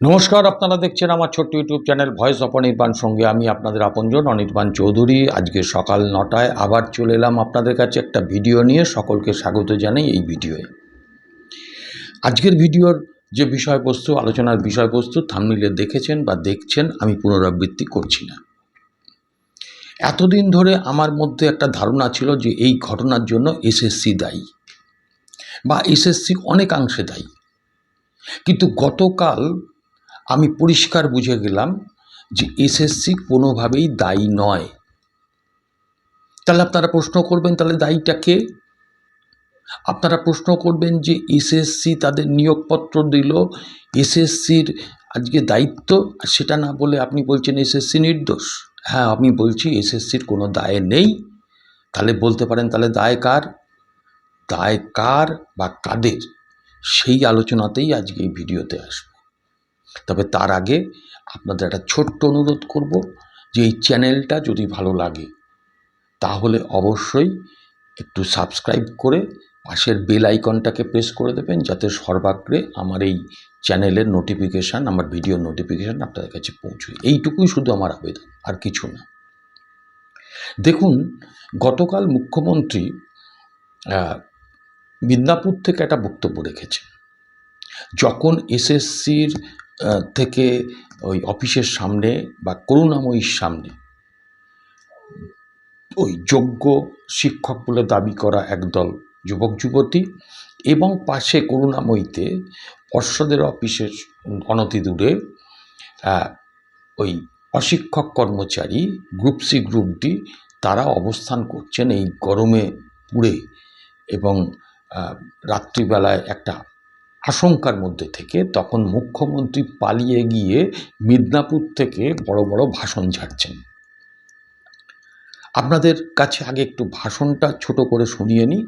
নমস্কার, আপনারা দেখছেন আমার ছোট্ট YouTube channel voice of Anirban সঙ্গে। আমি আপনাদের আপনজন অনির্বাণ চৌধুরী। আজকে সকাল নটায় আবার চলে এলাম আপনাদের কাছে একটা ভিডিও নিয়ে। সকলকে স্বাগত জানাই এই ভিডিওয়ে। আজকের ভিডিওর যে বিষয়বস্তু, আলোচনার বিষয়বস্তু থামনিলে দেখেছেন বা দেখছেন, আমি পুনরাবৃত্তি করছি না। এতদিন ধরে আমার মধ্যে একটা ধারণা ছিল যে এই ঘটনার জন্য এসএসসি দায়ী বা এসএসসি অনেকাংশে দায়ী। কিন্তু গতকাল আমি পরিষ্কার বুঝে গেলাম যে এসএসসি কোনোভাবেই দায়ী নয়। তাহলে আপনারা প্রশ্ন করবেন, তাহলে দায়ীটা কে? আপনারা প্রশ্ন করবেন যে এসএসসি তাদের নিয়োগপত্র দিল, এসএসসির আজকে দায়িত্ব, আর সেটা না বলে আপনি বলছেন এসএসসি নির্দোষ। হ্যাঁ আমি বলছি এসএসসির কোনো দায় নেই। তাহলে বলতে পারেন, তাহলে দায় কার? দায় কার বা কাদের? সেই আলোচনাতেই আজকে এই ভিডিওতে আসব। তবে তার আগে আপনাদের একটা ছোট্ট অনুরোধ করব যে এই চ্যানেলটা যদি ভালো লাগে, তাহলে অবশ্যই একটু সাবস্ক্রাইব করে পাশের বেল আইকনটাকে প্রেস করে দেবেন যাতে সর্বাগ্রে আমার এই চ্যানেলের নোটিফিকেশান, আমার ভিডিও নোটিফিকেশান আপনাদের কাছে পৌঁছয়। এইটুকুই শুধু আমার আবেদন, আর কিছু না। দেখুন, গতকাল মুখ্যমন্ত্রী মিদনাপুর থেকে একটা বক্তব্য রেখেছেন। যখন এসএসসির থেকে ওই অফিসের সামনে বা করুণাময়ীর সামনে ওই যোগ্য শিক্ষক বলে দাবি করা একদল যুবক, যুবতী এবং পাশে করুণাময়ীতে পর্ষদের অফিসের অনতি দূরে ওই অশিক্ষক কর্মচারী গ্রুপ সি, গ্রুপ ডি তারা অবস্থান করছেন এই গরমে পুড়ে এবং রাত্রিবেলায় একটা আশঙ্কার মধ্যে থেকে তখন মুখ্যমন্ত্রী পালিয়ে গিয়ে মিদনাপুর থেকে বড় বড় ভাষণ ঝাড়ছেন। আপনাদের কাছে আগে একটু ভাষণটা ছোট করে শুনিয়ে নিই,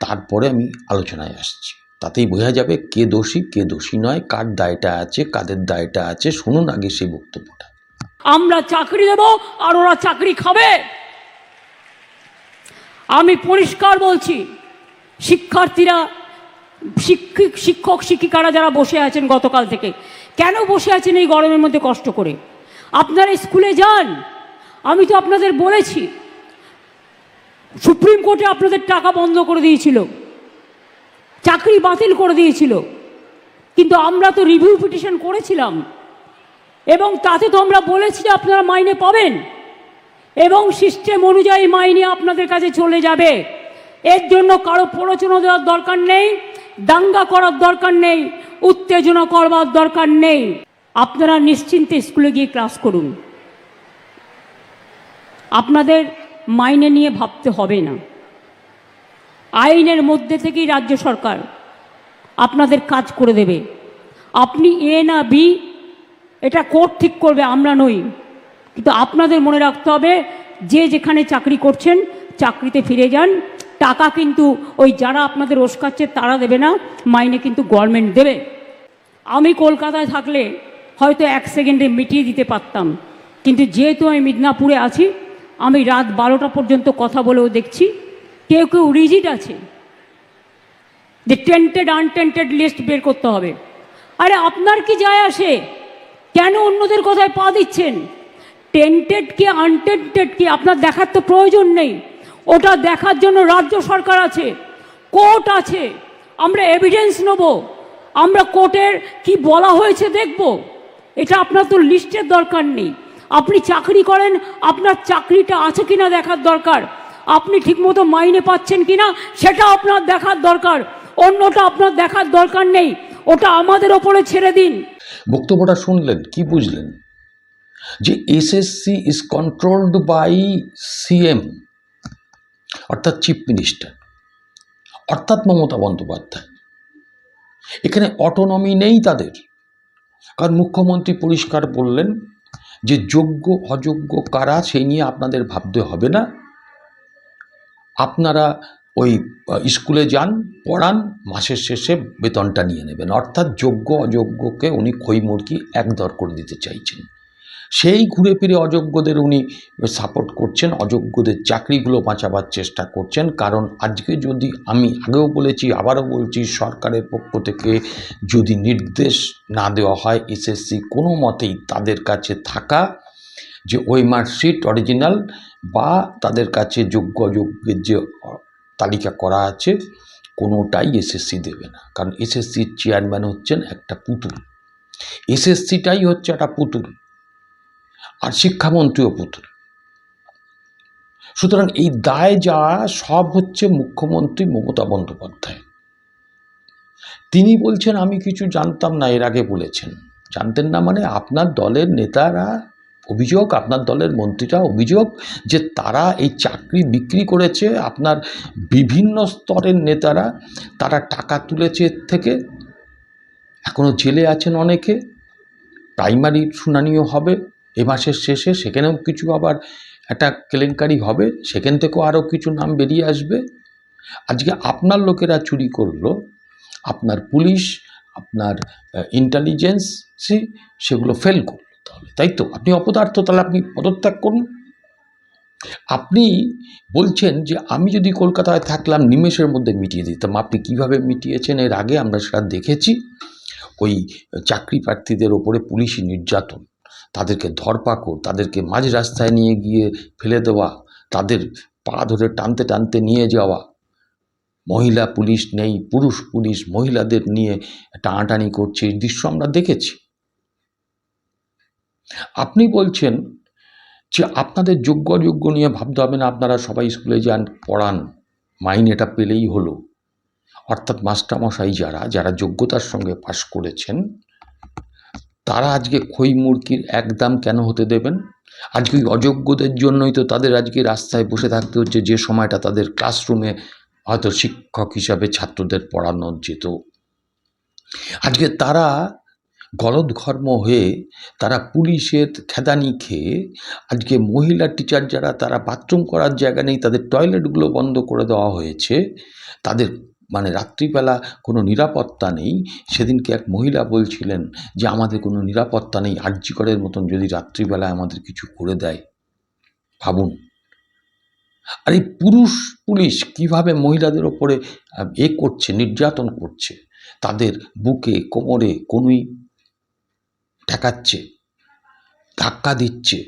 তারপরে আমি আলোচনায় আসছি। তাতেই বোঝা যাবে কে দোষী কে দোষী নয়, কার দায়টা আছে, কাদের দায়টা আছে, শুনুন আগে সেই বক্তব্যটা। আমরা চাকরি দেব আর ওরা চাকরি খাবে। আমি পরিষ্কার বলছি, শিক্ষার্থীরা শিক্ষক শিক্ষক, শিক্ষিকারা যারা বসে আছেন গতকাল থেকে, কেন বসে আছেন এই গরমের মধ্যে কষ্ট করে? আপনারা স্কুলে যান। আমি তো আপনাদের বলেছি, সুপ্রিম কোর্টে আপনাদের টাকা বন্ধ করে দিয়েছিল, চাকরি বাতিল করে দিয়েছিল, কিন্তু আমরা তো রিভিউ পিটিশন করেছিলাম, এবং তাতে তো আমরা বলেছি যে আপনারা মাইনে পাবেন, এবং সিস্টেম অনুযায়ী মাইনে আপনাদের কাছে চলে যাবে। এর জন্য কারও প্ররোচনা দেওয়ার দরকার নেই। দাঙ্গা করার দরকার নেই, উত্তেজনা করবার দরকার নেই। আপনারা নিশ্চিন্তে স্কুলে গিয়ে ক্লাস করুন। আপনাদের মাইনে নিয়ে ভাবতে হবে না। আইনের মধ্যে থেকেই রাজ্য সরকার আপনাদের কাজ করে দেবে। আপনি এ না বি, এটা কোর্ট ঠিক করবে, আমরা নই। কিন্তু আপনাদের মনে রাখতে হবে, যে যেখানে চাকরি করছেন, চাকরিতে ফিরে যান। টাকা কিন্তু ওই যারা আপনাদের ওসকাচ্ছে তারা দেবে না, মাইনে কিন্তু গভর্নমেন্ট দেবে। আমি কলকাতায় থাকলে হয়তো এক সেকেন্ডে মিটিয়ে দিতে পারতাম, কিন্তু যেহেতু আমি মিদনাপুরে আছি, আমি রাত বারোটা পর্যন্ত কথা বলেও দেখছি, কেউ কেউ রিজিট আছে যে টেন্টেড আনটেন্টেড লিস্ট বের করতে হবে। আরে আপনার কি যায় আসে? কেন অন্যদের কথায় পা দিচ্ছেন? টেন্টেড কি আনটেন্টেড কি, আপনার দেখার তো প্রয়োজন নেই। ওটা দেখার জন্য রাজ্য সরকার আছে, কোর্ট আছে, আমরা এভিডেন্স নেব, আমরা কোর্টের কি বলা হয়েছে দেখব, এটা আপনার তো লিস্টের দরকার নেই। আপনি চাকরি করেন, আপনার চাকরিটা আছে কিনা দেখার দরকার, আপনি ঠিকমতো মাইনে পাচ্ছেন কিনা, সেটা আপনার দেখার দরকার, অন্যটা আপনার দেখার দরকার নেই, ওটা আমাদের ওপরে ছেড়ে দিন। বক্তব্যটা শুনলেন, কি বুঝলেন? যে SSC is controlled by CM অর্থাৎ চিফ মিনিস্টার, অর্থাৎ মমতা বন্দ্যোপাধ্যায়। এখানে অটোনমি নেই তাদের, কারণ মুখ্যমন্ত্রী পরিষ্কার বললেন যে যোগ্য, অযোগ্য কারা সেই নিয়ে আপনাদের ভাবতে হবে না। আপনারা ওই স্কুলে যান, পড়ান, মাসের শেষে বেতনটা নিয়ে নেবেন। অর্থাৎ যোগ্য, অযোগ্যকে উনি খই মুরগি এক দর করে দিতে চাইছেন। সেই ঘুরে ফিরে অযোগ্যদের উনি সাপোর্ট করছেন, অযোগ্যদের চাকরিগুলো বাঁচাবার চেষ্টা করছেন। কারণ আজকে যদি আমি আগেও বলেছি, আবারও বলছি, সরকারের পক্ষ থেকে যদি নির্দেশ না দেওয়া হয়, এসএসসি কোনো মতেই তাদের কাছে থাকা, যে ওই মার্কশিট অরিজিনাল বা তাদের কাছে যোগ্য অযোগ্যের যে তালিকা করা আছে, কোনোটাই এসএসসি দেবে না। কারণ এসএসসির চেয়ারম্যান হচ্ছেন একটা পুতুল। এসএসসিটাই হচ্ছে একটা পুতুল। আর শিক্ষামন্ত্রীও পুতুল। সুতরাং এই দায় যাওয়া সব হচ্ছে মুখ্যমন্ত্রী মমতা বন্দ্যোপাধ্যায়। তিনি বলছেন, আমি কিছু জানতাম না, এর আগে বলেছেন। জানতেন না মানে আপনার দলের নেতারা অভিযোগ, আপনার দলের মন্ত্রীরা অভিযোগ যে তারা এই চাকরি বিক্রি করেছে, আপনার বিভিন্ন স্তরের নেতারা, তারা টাকা তুলেছে এর থেকে। এখনও জেলে আছেন অনেকে, প্রাইমারি শুনানিও হবে। এ মাসের শেষে সেখানেও কিছু আবার একটা কেলেঙ্কারি হবে, সেখান থেকেও আরও কিছু নাম বেরিয়ে আসবে। আজকে আপনার লোকেরা চুরি করল, আপনার পুলিশ, আপনার ইন্টেলিজেন্স সেগুলো ফেল করল তাহলে, তাই তো? আপনি অপদার্থ, তাহলে আপনি পদত্যাগ করুন। আপনি বলছেন যে আমি যদি কলকাতায় থাকলাম, নিমেষের মধ্যে মিটিয়ে দিতাম। আপনি কীভাবে মিটিয়েছেন? এর আগে আমরা সেটা দেখেছি। ওই চাকরি প্রার্থীদের ওপরে পুলিশি নির্যাতন। তাদেরকে ধরপাকড়, তাদেরকে মাঝ রাস্তায় নিয়ে গিয়ে ফেলে দেওয়া, তাদের পা ধরে টানতে টানতে নিয়ে যাওয়া। মহিলা পুলিশ নেই, পুরুষ পুলিশ মহিলাদের নিয়ে টানাটানি করছে, এই দৃশ্য আমরা দেখেছি। আপনি বলছেন যে আপনাদের যোগ্য অযোগ্য নিয়ে ভাবতে হবে না, আপনারা সবাই স্কুলে যান, পড়ান মাইনেটা পেলেই হলো। অর্থাৎ মাস্টারমশাই যারা যারা যোগ্যতার সঙ্গে পাশ করেছেন তারা আজকে খই মুরগির একদম কেন হতে দেবেন? আজকে ওই অযোগ্যদের জন্যই তো তাদের আজকে রাস্তায় বসে থাকতে হচ্ছে, যে সময়টা তাদের ক্লাসরুমে হয়তো শিক্ষক হিসাবে ছাত্রদের পড়ানো যেত। আজকে তারা গলদঘর্ম হয়ে তারা পুলিশের খেদানি খেয়ে আজকে মহিলা টিচার যারা তারা বাথরুম করার জায়গা নেই, তাদের টয়লেটগুলো বন্ধ করে দেওয়া হয়েছে, তাদের মানে রাত্রিবেলা কোনো নিরাপত্তা নেই, সেদিনকে এক মহিলা বলছিলেন যে আমাদের কোনো নিরাপত্তা নেই আর্যিকরের মতন যদি রাত্রিবেলায় আমাদের কিছু করে দেয়। ভাবুন। আর এই পুরুষ পুলিশ কীভাবে মহিলাদের ওপরে এ করছে, নির্যাতন করছে, তাদের বুকে, কোমরে, কনুই ঠেকাচ্ছে, ধাক্কা দিচ্ছে।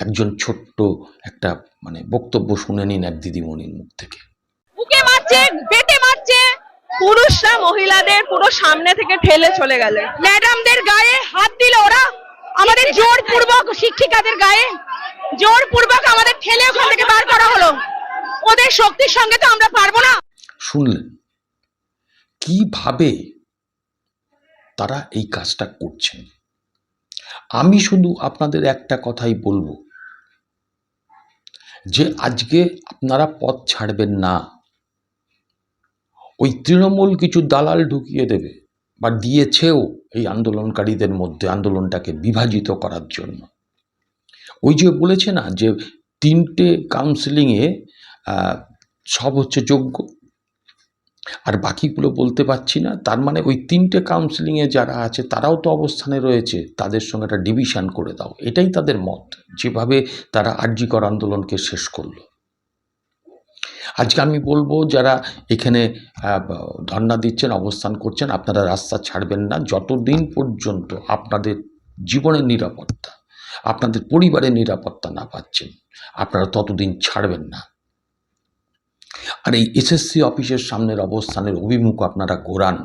একজন ছোট্ট একটা মানে বক্তব্য শুনে নিন এক দিদিমণির মুখ থেকে। পুরুষরা মহিলাদের পুরো সামনে থেকে ঠেলে চলে গেলে। ম্যাডামদের গায়ে হাত দিল ওরা। আমাদের জোরপূর্বক শিক্ষিকাদের গায়ে জোরপূর্বক আমাদের ঠেলে ওখান থেকে বার করা হলো। ওদের শক্তির সঙ্গে তো আমরা পারব না। শুনলেন কীভাবে তারা এই কাজটা করছেন? আমি শুধু আপনাদের একটা কথাই বলব যে আজকে আপনারা পথ ছাড়বেন না। ওই তৃণমূল কিছু দালাল ঢুকিয়ে দেবে বা দিয়েছেও এই আন্দোলনকারীদের মধ্যে আন্দোলনটাকে বিভাজিত করার জন্য। ওই যে বলেছে না যে তিনটে কাউন্সিলিংয়ে সব হচ্ছে যোগ্য। আর বাকিগুলো বলতে পারছি না, তার মানে ওই তিনটে কাউন্সিলিংয়ে যারা আছে, তারাও তো অবস্থানে রয়েছে, তাদের সঙ্গে একটা ডিভিশন করে দাও। এটাই তাদের মত, যেভাবে তারা আর্যিকর আন্দোলনকে শেষ করল। আজকে আমি বলব যারা এখানে ধর্ণা দিচ্ছেন, অবস্থান করছেন, আপনারা রাস্তা ছাড়বেন না। যতদিন পর্যন্ত আপনাদের জীবনের নিরাপত্তা, আপনাদের পরিবারের নিরাপত্তা না পাচ্ছেন, আপনারা ততদিন ছাড়বেন না। আর এই এসএসসি অফিসের সামনের অবস্থানের অভিমুখ আপনারা ঘোরান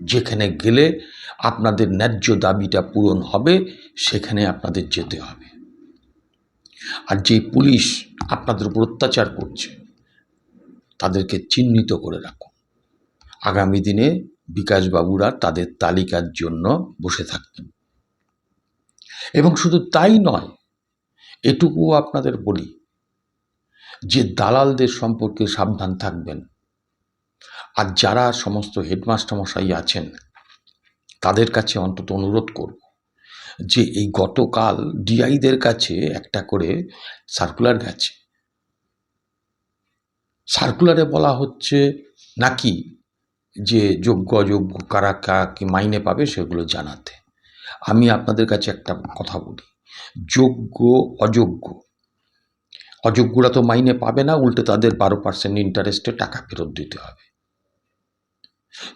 যেখানে গেলে আপনাদের ন্যায্য দাবিটা পূরণ হবে, সেখানে আপনাদের যেতে হবে। আর যে পুলিশ আপনাদের উপর অত্যাচার করছে তাদেরকে চিহ্নিত করে রাখুন আগামী দিনে বিকাশবাবুরা তাদের তালিকার জন্য বসে থাকবেন। এবং শুধু তাই নয়, এটুকুও আপনাদের বলি, যে দালালদের সম্পর্কে সাবধান থাকবেন। আর যারা সমস্ত হেডমাস্টার মশাই আছেন, তাদের কাছে অন্তত অনুরোধ করব যে এই গতকাল ডিআইদের কাছে একটা করে সার্কুলার গেছে। সার্কুলারে বলা হচ্ছে নাকি যে যোগ্য অযোগ্য কারা কারা কি মাইনে পাবে সেগুলো জানাতে। আমি আপনাদের কাছে একটা কথা বলি। যোগ্য, অযোগ্য। অযোগ্যরা তো মাইনে পাবে না, উল্টে তাদের বারো পার্সেন্ট ইন্টারেস্টে টাকা ফেরত দিতে হবে।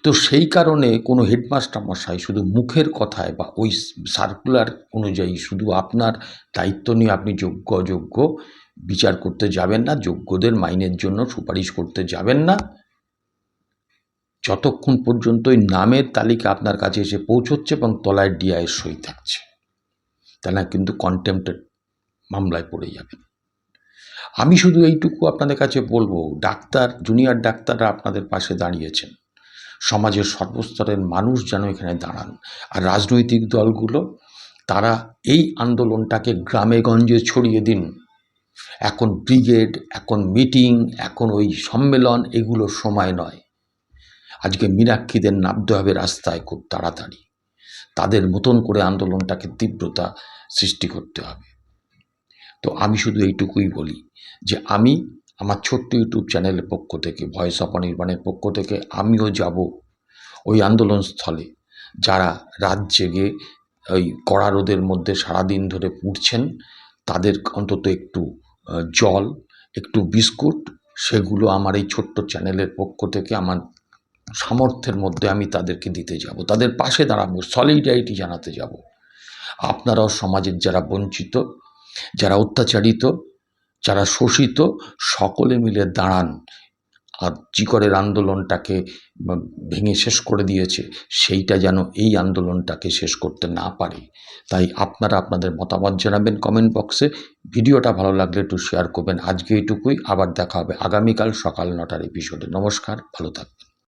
তো সেই কারণে কোনো হেডমাস্টার মশাই শুধু মুখের কথায় বা ওই সার্কুলার অনুযায়ী শুধু আপনার দায়িত্ব নিয়ে আপনি যোগ্য, অযোগ্য বিচার করতে যাবেন না, যোগ্যদের মাইনের জন্য সুপারিশ করতে যাবেন না। যতক্ষণ পর্যন্ত ওই নামের তালিকা আপনার কাছে এসে পৌঁছচ্ছে এবং তলায় ডিআইয়ের সই থাকছে, তা না কিন্তু কন্টেম্পটেড মামলায় পড়ে যাবেন। আমি শুধু এইটুকু আপনাদের কাছে বলব, ডাক্তার জুনিয়র ডাক্তাররা আপনাদের পাশে দাঁড়িয়েছেন। সমাজের সর্বস্তরের মানুষ যেন এখানে দাঁড়ান। আর রাজনৈতিক দলগুলো, তারা এই আন্দোলনটাকে গ্রামে গঞ্জে ছড়িয়ে দিন। এখন ব্রিগেড, এখন মিটিং, এখন ওই সম্মেলন এগুলোর সময় নয়। আজকে মীনাক্ষীদের নামতে হবে রাস্তায় খুব তাড়াতাড়ি। তাদের মতন করে আন্দোলনটাকে তীব্রতা সৃষ্টি করতে হবে। তো আমি শুধু এইটুকুই বলি যে আমি আমার ছোট্ট ইউটিউব চ্যানেলের পক্ষ থেকে, ভয়েস অফ অনির্বাণের পক্ষ থেকে আমিও যাব ওই আন্দোলন স্থলে যারা রাত জেগে ওই কড়া রোদের মধ্যে সারাদিন ধরে পুড়ছেন, তাদের অন্তত একটু জল, একটু বিস্কুট, সেগুলো আমার এই ছোট্ট চ্যানেলের পক্ষ থেকে আমার সামর্থ্যের মধ্যে আমি তাদেরকে দিতে যাব। তাদের পাশে দাঁড়াবো সলিডারিটি জানাতে যাব। আপনারাও সমাজের যারা বঞ্চিত, যারা অত্যাচারিত, যারা শোষিত, সকলে মিলে দাঁড়ান। আর চিকরের আন্দোলনটাকে ভেঙে শেষ করে দিয়েছে, সেইটা যেন এই আন্দোলনটাকে শেষ করতে না পারে। তাই আপনারা আপনাদের মতামত জানাবেন কমেন্ট বক্সে। ভিডিওটা ভালো লাগলে একটু শেয়ার করবেন। আজকে এইটুকুই আবার দেখা হবে আগামীকাল সকাল নটার এপিসোডে নমস্কার, ভালো থাকবেন।